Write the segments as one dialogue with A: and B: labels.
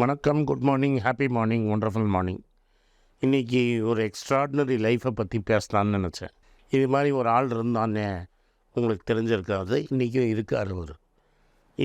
A: வணக்கம் good morning happy morning wonderful morning இன்றைக்கி ஒரு எக்ஸ்ட்ராடினரி லைஃப்பை பற்றி பேசலான்னு நினச்சேன். இது மாதிரி ஒரு ஆள் இருந்தானே உங்களுக்கு தெரிஞ்சிருக்காது இன்றைக்கும் இருக்கார் அவர்.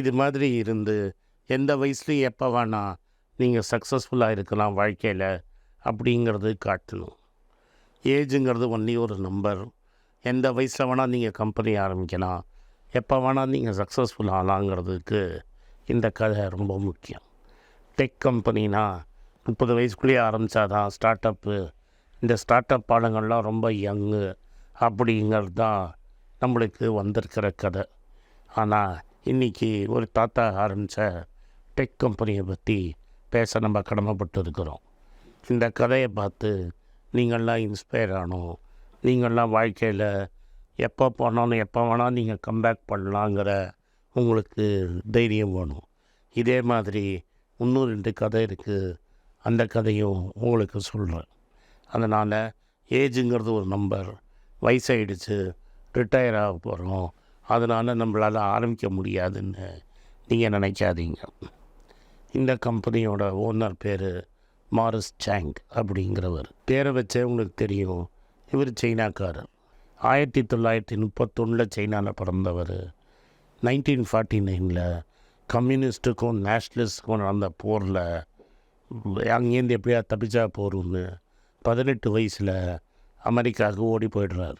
A: இது மாதிரி இருந்து எந்த வயசுலையும் எப்போ வேணால் நீங்கள் சக்ஸஸ்ஃபுல்லாக இருக்கலாம் வாழ்க்கையில் அப்படிங்கிறது காட்டணும். ஏஜுங்கிறது ஒன்லி ஒரு நம்பர் எந்த வயசில் வேணால் நீங்கள் கம்பெனி ஆரம்பிக்கலாம். எப்போ வேணால் நீங்கள் சக்ஸஸ்ஃபுல் ஆகலாங்கிறதுக்கு இந்த கதை ரொம்ப முக்கியம். டெக் கம்பெனினா முப்பது வயசுக்குள்ளேயே ஆரம்பித்தாதான் ஸ்டார்ட் அப்பு இந்த ஸ்டார்ட் அப் பாடங்கள்லாம் ரொம்ப யங்கு அப்படிங்கிறது தான் நம்மளுக்கு வந்திருக்கிற கதை. ஆனால் இன்றைக்கி ஒரு தாத்தா ஆரம்பித்த டெக் கம்பெனியை பற்றி பேச நம்ம கடமைப்பட்டு இருக்கிறோம் இந்த கதையை பார்த்து நீங்கள்லாம் இன்ஸ்பயர் ஆகணும் நீங்கள்லாம் வாழ்க்கையில் எப்போ போனாலும் எப்போ வேணால் நீங்கள் கம்பேக் பண்ணலாங்கிற உங்களுக்கு தைரியம் வேணும். இதே மாதிரி இன்னும் ரெண்டு கதை இருக்குது அந்த கதையும் உங்களுக்கு சொல்கிறேன் அதனால் ஏஜுங்கிறது ஒரு நம்பர். வயசாயிடுச்சு ரிட்டையர் ஆக போகிறோம் அதனால் நம்மளால் ஆரம்பிக்க முடியாதுன்னு நீங்கள் நினைக்காதீங்க. இந்த கம்பெனியோட ஓனர் பேர் மாரிஸ் சேங் அப்படிங்கிறவர். பேரை வச்சே உங்களுக்கு தெரியும். இவர் சைனாக்காரர். ஆயிரத்தி தொள்ளாயிரத்தி முப்பத்தொன்னில் சைனாவில் பிறந்தவர். நைன்டீன் ஃபார்ட்டி நைனில் கம்யூனிஸ்ட்டுக்கும் நேஷ்னலிஸ்ட்டுக்கும் நடந்த போரில் அங்கேருந்து எப்படியா தப்பிச்சா போகிறோம்னு பதினெட்டு வயசில் அமெரிக்காவுக்கு ஓடி போயிடுறாரு.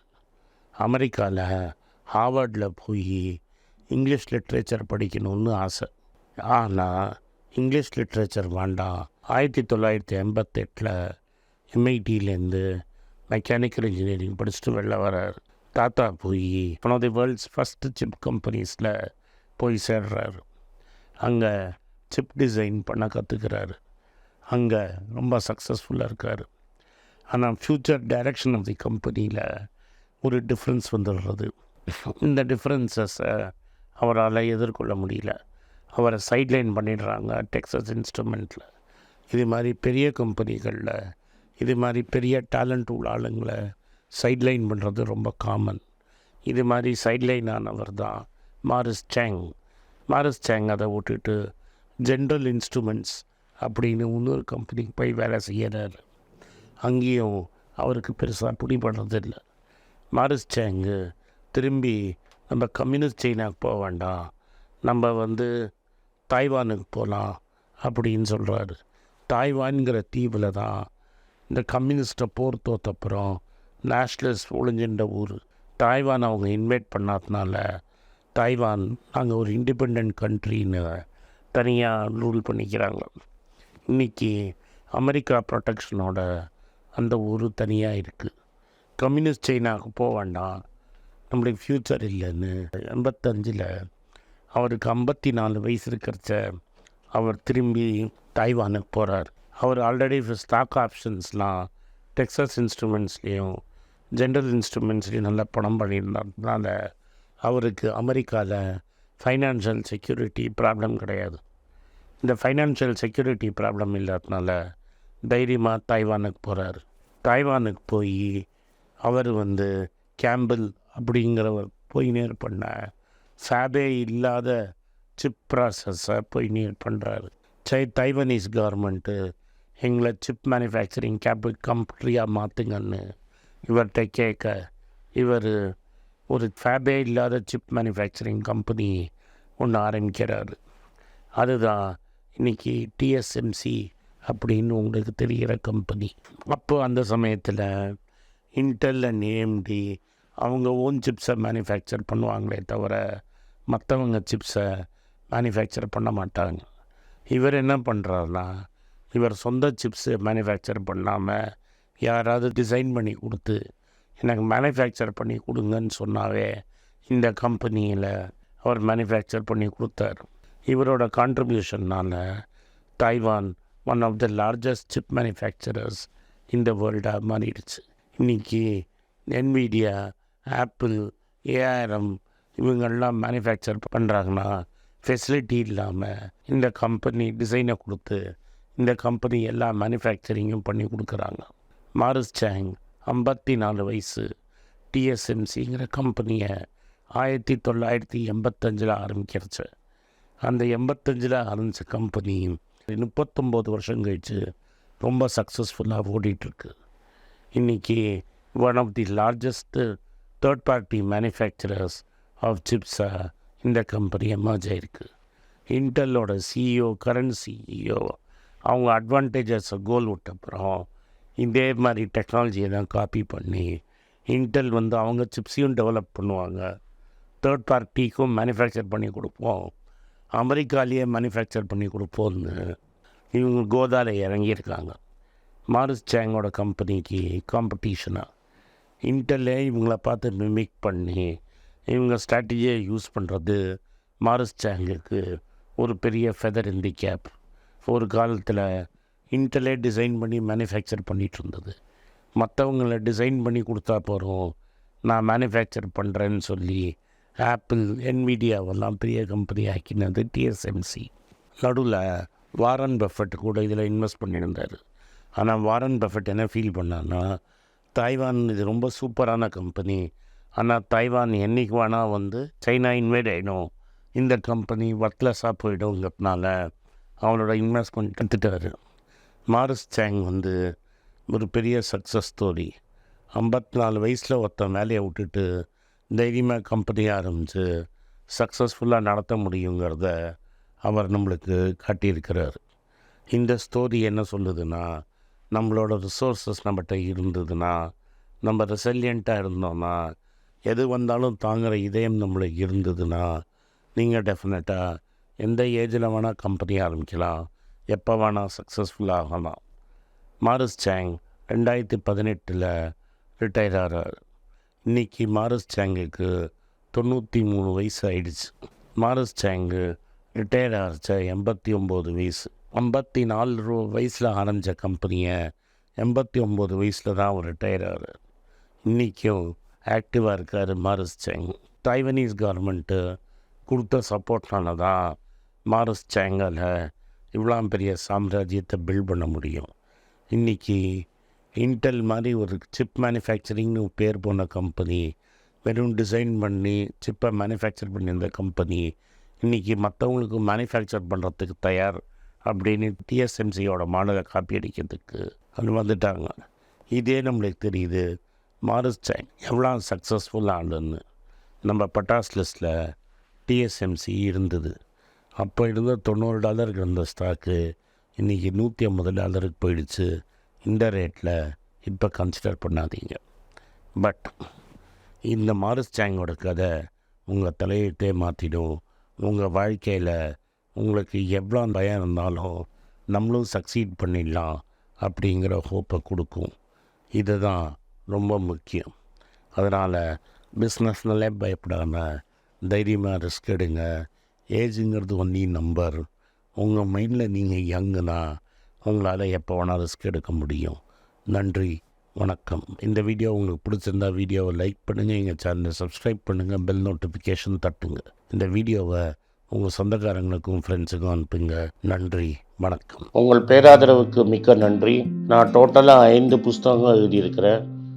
A: அமெரிக்காவில் ஹார்வர்டில் போய் இங்கிலீஷ் லிட்ரேச்சர் படிக்கணும்னு ஆசை. ஆனால் இங்கிலீஷ் லிட்ரேச்சர் வேண்டாம். ஆயிரத்தி தொள்ளாயிரத்தி எண்பத்தெட்டில் எம்ஐடியிலேருந்து மெக்கானிக்கல் இன்ஜினியரிங் படிச்சுட்டு வெளில வர்றார். தாத்தா போய் one of the world's first chip கம்பெனிஸில் போய் சேர்றாரு. அங்கே சிப் டிசைன் பண்ண கற்றுக்கிறாரு அங்கே ரொம்ப சக்ஸஸ்ஃபுல்லாக இருக்கார். ஆனால் ஃப்யூச்சர் டைரக்ஷன் ஆஃப் தி கம்பெனியில் ஒரு டிஃப்ரென்ஸ் வந்துடுறது. இந்த டிஃப்ரென்சஸை அவரால் எதிர்கொள்ள முடியல. அவரை சைட்லைன் பண்ணிடுறாங்க டெக்ஸஸ் இன்ஸ்ட்ருமெண்ட்டில் இது மாதிரி பெரிய கம்பெனிகளில் இது மாதிரி பெரிய டேலண்ட் உள்ள ஆளுங்களை சைட்லைன் பண்ணுறது ரொம்ப காமன் இது மாதிரி சைட்லைன் ஆனவர் தான் மாரிஸ் சேங் மாரிஸ் சேங் அதை விட்டுட்டு ஜென்ரல் இன்ஸ்ட்ருமெண்ட்ஸ் அப்படின்னு இன்னொரு கம்பெனிக்கு போய் வேலை செய்கிறார் அங்கேயும் அவருக்கு பெருசாக பிடிபடுறதில்லை மாரிஸ் சேங்கு திரும்பி நம்ம கம்யூனிஸ்ட் சைனாவுக்கு போக வேண்டாம். நம்ம வந்து தாய்வானுக்கு போகலாம் அப்படின்னு சொல்கிறாரு தாய்வான்கிற தீவில் தான் இந்த கம்யூனிஸ்ட்டை போர் தோத்தப்புறம் நேஷ்னலிஸ்ட் ஒளிஞ்சின்ற ஊர். தாய்வான் அவங்க இன்வைட் பண்ணாதனால தாய்வான் நாங்கள் ஒரு இண்டிபெண்ட் கண்ட்ரின்னு தனியாக ரூல் பண்ணிக்கிறாங்க. இன்றைக்கி அமெரிக்கா ப்ரொடெக்ஷனோட அந்த ஊர் தனியாக இருக்குது கம்யூனிஸ்ட் சைனாவுக்கு போக வேண்டாம். நம்மளுக்கு ஃப்யூச்சர் இல்லைன்னு எண்பத்தஞ்சில் அவருக்கு ஐம்பத்தி நாலு வயசு இருக்கிறச்ச அவர் திரும்பி தாய்வானுக்கு போகிறார் அவர் ஆல்ரெடி ஸ்டாக் ஆப்ஷன்ஸ்லாம் டெக்ஸஸ் இன்ஸ்ட்ருமெண்ட்ஸ்லேயும் ஜென்ரல் இன்ஸ்ட்ருமெண்ட்ஸ்லேயும் நல்லா பணம் பண்ணியிருந்ததுனால அவருக்கு அமெரிக்காவில் ஃபைனான்ஷியல் செக்யூரிட்டி ப்ராப்ளம் கிடையாது. இந்த ஃபைனான்ஷியல் செக்யூரிட்டி ப்ராப்ளம் இல்லாதனால தைரியமாக தாய்வானுக்கு போகிறார் தாய்வானுக்கு போய் அவர் வந்து கேம்பிள் அப்படிங்கிறவர் போய் நேர் பண்ண ஃபேபே இல்லாத சிப் ப்ராசஸை போய் நேர் பண்ணுறாரு சை தைவனீஸ் கவர்மெண்ட்டு எங்களை சிப் மேனுஃபேக்சரிங் கேபி கம்பெனியாக மாற்றுங்கன்னு இவர்கிட்ட கேட்க இவர் ஒரு ஃபேபே இல்லாத சிப் மேனுஃபேக்சரிங் கம்பெனி ஒன்று ஆரம்பிக்கிறார். அதுதான் இன்றைக்கி டிஎஸ்எம்சி அப்படின்னு உங்களுக்கு தெரிகிற கம்பெனி அப்போ அந்த சமயத்தில் இன்டெல் அண்ட் ஏஎம்டி அவங்க ஓன் சிப்ஸை மேனுஃபேக்சர் பண்ணுவாங்களே தவிர மற்றவங்க சிப்ஸை மேனுஃபேக்சர் பண்ண மாட்டாங்க. இவர் என்ன பண்ணுறாருனா இவர் சொந்த சிப்ஸு மேனுஃபேக்சர் பண்ணாமல் யாராவது டிசைன் பண்ணி கொடுத்து எனக்கு மேனுஃபேக்சர் பண்ணி கொடுங்கன்னு சொன்னாவே இந்த கம்பெனியில் அவர் மேனுஃபேக்சர் பண்ணி கொடுத்தார். இவரோட கான்ட்ரிபியூஷன்னால் Taiwan one of the largest chip manufacturers இந்த வேர்ல்டாக மாறிடுச்சு. இன்றைக்கி என்விடியா ஆப்பிள் ஏஆர்எம் இவங்கெல்லாம் மேனுஃபேக்சர் பண்ணுறாங்கன்னா ஃபெசிலிட்டி இல்லாமல் இந்த கம்பெனி டிசைனை கொடுத்து இந்த கம்பெனி எல்லா மேனுஃபேக்சரிங்கும் பண்ணி கொடுக்குறாங்க. மாரிஸ் சேங் ஐம்பத்தி நாலு வயசு டிஎஸ்எம்சிங்கிற கம்பெனியை ஆயிரத்தி தொள்ளாயிரத்தி எண்பத்தஞ்சில் ஆரம்பிக்கிறச்சு. அந்த எண்பத்தஞ்சில் ஆரம்பித்த கம்பெனி முப்பத்தொம்போது வருஷம் கழிச்சு ரொம்ப சக்ஸஸ்ஃபுல்லாக ஓடிட்டுருக்கு. இன்றைக்கி one of the largest third party manufacturers of சிப்ஸாக இந்த கம்பெனி எமர்ஜ் ஆயிருக்கு. இன்டெல்லோட சிஇஓ கரண்ட் சிஇஓ அவங்க அட்வான்டேஜஸை கோல் விட்ட அப்புறம் இதே மாதிரி டெக்னாலஜியை தான் காப்பி பண்ணி இன்டெல் வந்து அவங்க சிப்ஸையும் டெவலப் பண்ணுவாங்க. தேர்ட் பார்ட்டிக்கும் மேனுஃபேக்சர் பண்ணி கொடுப்போம். அமெரிக்காலேயே மேனுஃபேக்சர் பண்ணி கொடுப்போம்னு இவங்க கோதால இறங்கியிருக்காங்க. மாரிஸ் சேங்கோட கம்பெனிக்கு காம்படிஷனாக இன்டெல்லே இவங்கள பார்த்து மிமிக் பண்ணி இவங்க ஸ்ட்ராட்டஜியை யூஸ் பண்ணுறது மாரிஸ் சேங்குக்கு ஒரு பெரிய ஃபெதர் இன் கேப் ஒரு காலத்தில் இன்டலே டிசைன் பண்ணி மேனுஃபேக்சர் பண்ணிகிட்டு இருந்தது. மற்றவங்கள டிசைன் பண்ணி கொடுத்தா போகிறோம் நான் மேனுஃபேக்சர் பண்ணுறேன்னு சொல்லி ஆப்பிள் என்விடியாவெல்லாம் பெரிய கம்பெனி ஆக்கினது டிஎஸ்எம்சி நடுவில் வாரன் பஃபட் கூட இதில் இன்வெஸ்ட் பண்ணியிருந்தார். ஆனால் வாரன் பஃபட் என்ன ஃபீல் பண்ணான்னா தாய்வான் இது ரொம்ப சூப்பரான கம்பெனி ஆனால் தாய்வான் என்றைக்கு வேணால் வந்து சைனா இன்வைட் ஆகிடும் இந்த கம்பெனி ஒர்க்லெஸ்ஸாக போயிடுங்கிறதுனால அவனோட இன்வெஸ்ட்மெண்ட் எடுத்துட்டாரு. மாரிஸ் சேங் வந்து ஒரு பெரிய சக்ஸஸ் ஸ்டோரி ஐம்பத்தி நாலு வயசில் ஒருத்தன் வேலையை விட்டுட்டு தைரியமாக கம்பெனி ஆரம்பித்து சக்ஸஸ்ஃபுல்லாக நடத்த முடியுங்கிறத அவர் நம்மளுக்கு காட்டியிருக்கிறார். இந்த ஸ்டோரி என்ன சொல்லுதுன்னா நம்மளோட ரிசோர்ஸஸ் நம்மகிட்ட இருந்ததுன்னா நம்ம ரெசிலியண்ட்டாக இருந்தோம்னா எது வந்தாலும் தாங்குகிற இதயம் நம்மளுக்கு இருந்ததுன்னா நீங்கள் டெஃபினட்டாக எந்த ஏஜில் வேணால் கம்பெனி ஆரம்பிக்கலாம். எப்போ வேணால் சக்ஸஸ்ஃபுல் ஆகலாம். மாரிஸ் சேங் ரெண்டாயிரத்தி பதினெட்டில் ரிட்டையர் ஆகிறார் இன்றைக்கி மாரிஸ் சேங்குக்கு தொண்ணூற்றி மூணு வயசு ஆயிடுச்சு மாரிஸ் சேங்கு ரிட்டையர் ஆகிச்ச எண்பத்தி ஒம்பது வயசு. ஐம்பத்தி நாலு ரூ வயசில் ஆரம்பித்த கம்பெனியை எண்பத்தி ஒம்பது வயசில் தான் அவர் ரிட்டையர் ஆகிறார் இன்றைக்கும் ஆக்டிவாக இருக்கார் மாரிஸ் சேங். தைவனீஸ் கவர்மெண்ட்டு கொடுத்த சப்போர்ட்னால தான் மாரிஸ் சேங்கால் இவ்வளோ பெரிய சாம்ராஜ்யத்தை பில்ட் பண்ண முடியும். இன்றைக்கி இன்டெல் மாதிரி ஒரு சிப் மேனுஃபேக்சரிங்னு பேர் போன கம்பெனி வெறும் டிசைன் பண்ணி சிப்பை மேனுஃபேக்சர் பண்ணியிருந்த கம்பெனி இன்றைக்கி மற்றவங்களுக்கு மேனுஃபேக்சர் பண்ணுறதுக்கு தயார் அப்படின்னு டிஎஸ்எம்சியோட மாடலை காப்பி அடிக்கிறதுக்கு அது வந்துட்டாங்க இதே நம்மளுக்கு தெரியுது மாரிஸ் சைன் எவ்வளோ சக்ஸஸ்ஃபுல் ஆண்டுன்னு நம்ம பட்டாஸ் லிஸ்ட்டில் டிஎஸ்எம்சி இருந்தது. அப்போ இருந்த தொண்ணூறு டாலருக்கு இருந்த ஸ்டாக்கு. இன்றைக்கி நூற்றி ஐம்பது டாலருக்கு போயிடுச்சு. இந்த ரேட்டில் இப்போ கன்சிடர் பண்ணாதீங்க. பட் இந்த மாரிஸ் சேங்கோட கதை உங்கள் தலையிட்டே மாற்றிடும் உங்கள் வாழ்க்கையில் உங்களுக்கு எவ்வளோ பயம் இருந்தாலும் நம்மளும் சக்சீட் பண்ணிடலாம் அப்படிங்கிற ஹோப்பை கொடுக்கும். இதுதான் ரொம்ப முக்கியம். அதனால் பிஸ்னஸ்னாலே பயப்படாமல் தைரியமாக ரிஸ்க் எடுங்க. ஏஜுங்கிறது ஒன்றி நம்பர். உங்கள் மைண்டில் நீங்கள் யங்குனா உங்களால் எப்போ வேணால் ரிஸ்க் எடுக்க முடியும். நன்றி வணக்கம். இந்த வீடியோ உங்களுக்கு பிடிச்சிருந்தா வீடியோவை லைக் பண்ணுங்கள் எங்கள் சேனலை சப்ஸ்கிரைப் பண்ணுங்கள் பெல் நோட்டிஃபிகேஷன் தட்டுங்க. இந்த வீடியோவை உங்கள் சொந்தக்காரங்களுக்கும் ஃப்ரெண்ட்ஸுக்கும் அனுப்புங்க. நன்றி வணக்கம். உங்கள் பேராதரவுக்கு மிக்க நன்றி. நான் டோட்டலாக ஐந்து புஸ்தகங்கள் எழுதியிருக்கிறேன்.